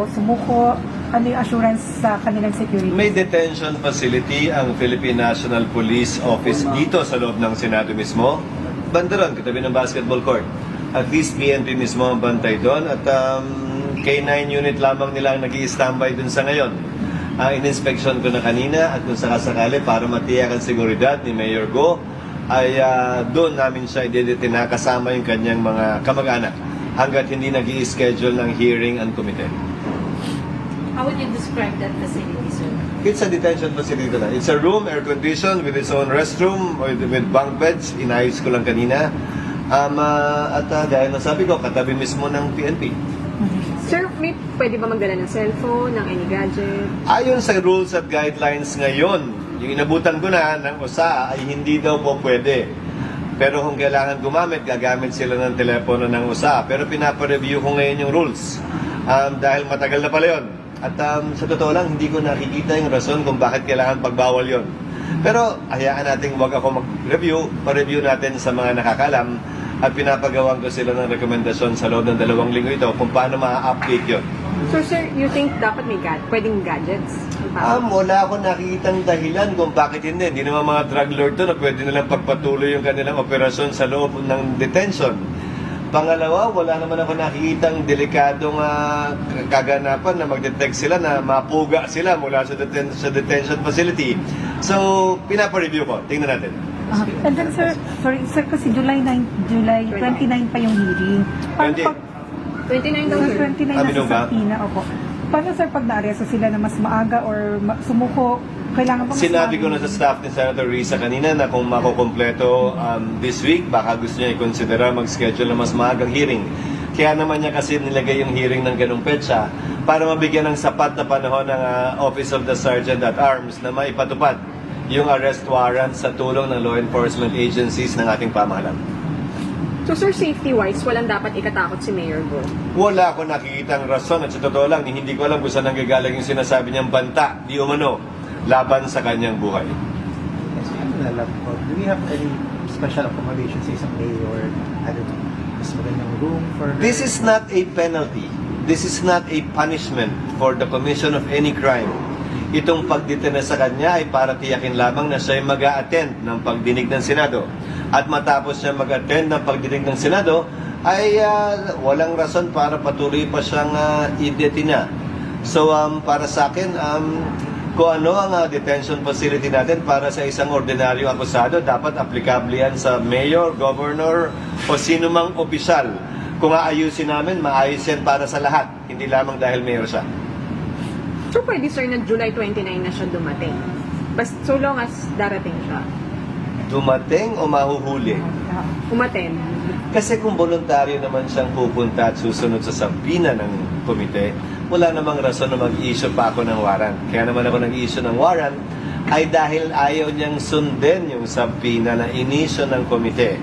o sumuko? Ano yung assurance sa kanilang security? May detention facility ang Philippine National Police Office dito sa loob ng Senado mismo. Bandaron, katabi ng basketball court. At least PNP mismo ang bantay doon at um, K9 unit lamang nila ang nag standby dun sa ngayon. Uh, in-inspection ko na kanina at kung sakasakali para matiyak ang seguridad ni Mayor Go ay ah, doon namin siya idedetina kasama yung kanyang mga kamag-anak hanggat hindi nag schedule ng hearing ang komite. How would you describe that facility, sir? It's a detention facility na. It's a room, air conditioned, with its own restroom, with, with bunk beds. Inayos ko lang kanina. Um, ah, at uh, gaya na sabi ko, katabi mismo ng PNP. Sir, may pwede ba magdala ng cellphone, ng any gadget? Ayon sa rules at guidelines ngayon, yung inabutan ko na ng USA ay hindi daw po pwede. Pero kung kailangan gumamit, gagamit sila ng telepono ng USA. Pero pinapareview ko ngayon yung rules. Um, dahil matagal na pala yun. At um, sa totoo lang, hindi ko nakikita yung rason kung bakit kailangan pagbawal yon. Pero hayaan natin wag ako mag-review, pa-review natin sa mga nakakalam at pinapagawan ko sila ng rekomendasyon sa loob ng dalawang linggo ito kung paano ma-update yon. So, sir, you think dapat may gad pwedeng gadgets? Um, wala akong nakikitang dahilan kung bakit hindi. Hindi naman mga drug lord to na pwede nilang pagpatuloy yung kanilang operasyon sa loob ng detention. Pangalawa, wala naman ako nakikitang delikadong ah, kaganapan na mag-detect sila na mapuga sila mula sa, deten- sa detention facility. So, pinapa-review ko. Tingnan natin. Ah, and then sir, sorry sir, kasi July 9, July 29 pa yung hearing. Paano 20. pag 29 daw, Sir, sir. 29 Ah, na minun sa ba? Opo. Paano sir pag naaresto sila na mas maaga or ma- sumuko? Kailangan mas Sinabi ko na sa staff ni Senator Risa kanina na kung makukompleto um, this week, baka gusto niya i-considera mag-schedule na mas maagang hearing. Kaya naman niya kasi nilagay yung hearing ng ganong petsa para mabigyan ng sapat na panahon ng ah, Office of the Sergeant at Arms na maipatupad yung arrest warrant sa tulong ng law enforcement agencies ng ating pamahalaan. So, sir, safety-wise, walang dapat ikatakot si Mayor Go. Wala ako nakikitang rason at sa totoo lang, hindi ko alam kung saan nanggagaling yung sinasabi niyang banta, di umano, laban sa kanyang buhay. Yes, ano. Do we have any special accommodations sa isang mayor? I don't know, mas magandang room for her? This is not a penalty. This is not a punishment for the commission of any crime. Itong pagdetena sa kanya ay para tiyakin lamang na siya ay mag attend ng pagdinig ng Senado. At matapos siya mag-attend ng pagdinig ng Senado, ay ah, walang rason para patuloy pa siyang uh, idetina. So um, para sa akin, um, kung ano ang ah, detention facility natin para sa isang ordinaryo akusado, dapat applicable yan sa mayor, governor, o sino mang opisyal. Kung aayusin namin, maayos yan para sa lahat, hindi lamang dahil mayor siya. So, pwede, sir, na July 29 na siya dumating. Bas, so long as darating siya. Dumating o mahuhuli? Ah, Umaten. Kasi kung voluntaryo naman siyang pupunta at susunod sa sampina ng komite, wala namang rason na mag-issue pa ako ng warrant. Kaya naman ako nag-issue ng warrant ay dahil ayaw niyang sundin yung sampina na inisyo ng komite.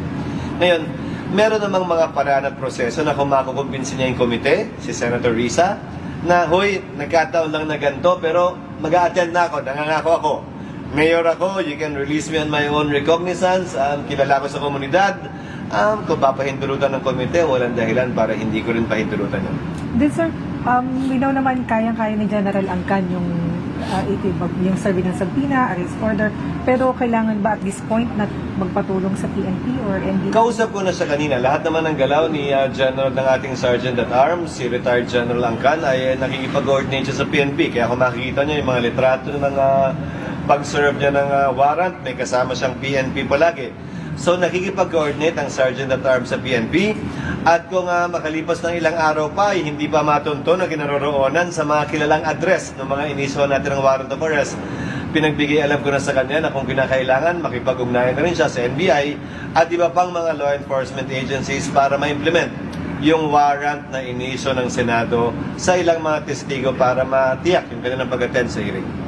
Ngayon, meron namang mga paraan at proseso na kung makukumbinsin niya yung komite, si Senator Risa, na, hoy, nagkataon lang na ganito, pero mag attend na ako, nangangako ako. Mayor ako, you can release me on my own recognizance, um, kilala ko sa komunidad, um, kung papahintulutan ng komite, walang dahilan para hindi ko rin pahintulutan yun. Then sir, um, we know naman kayang-kaya ni General Angkan yung uh, itibag, yung survey ng Sabina, arrest order, pero kailangan ba at this point na magpatulong sa PNP or NBI? Kausap ko na siya kanina. Lahat naman ng galaw ni uh, General ng ating Sergeant at Arms, si retired General Angkan, ay uh, nakikipag-coordinate siya sa PNP. Kaya kung makikita niyo yung mga litrato ng uh, pag-serve niya ng uh, warrant, may kasama siyang PNP palagi. So nakikipag-coordinate ang Sergeant at Arms sa PNP at kung uh, makalipas ng ilang araw pa ay hindi pa matunto na kinaroroonan sa mga kilalang address ng mga iniswa natin ng warrant of arrest, pinagbigay alam ko na sa kanya na kung kinakailangan makipag-ugnayan na rin siya sa NBI at iba pang mga law enforcement agencies para ma-implement yung warrant na inisyo ng Senado sa ilang mga testigo para matiyak yung kanilang pag-attend sa hearing.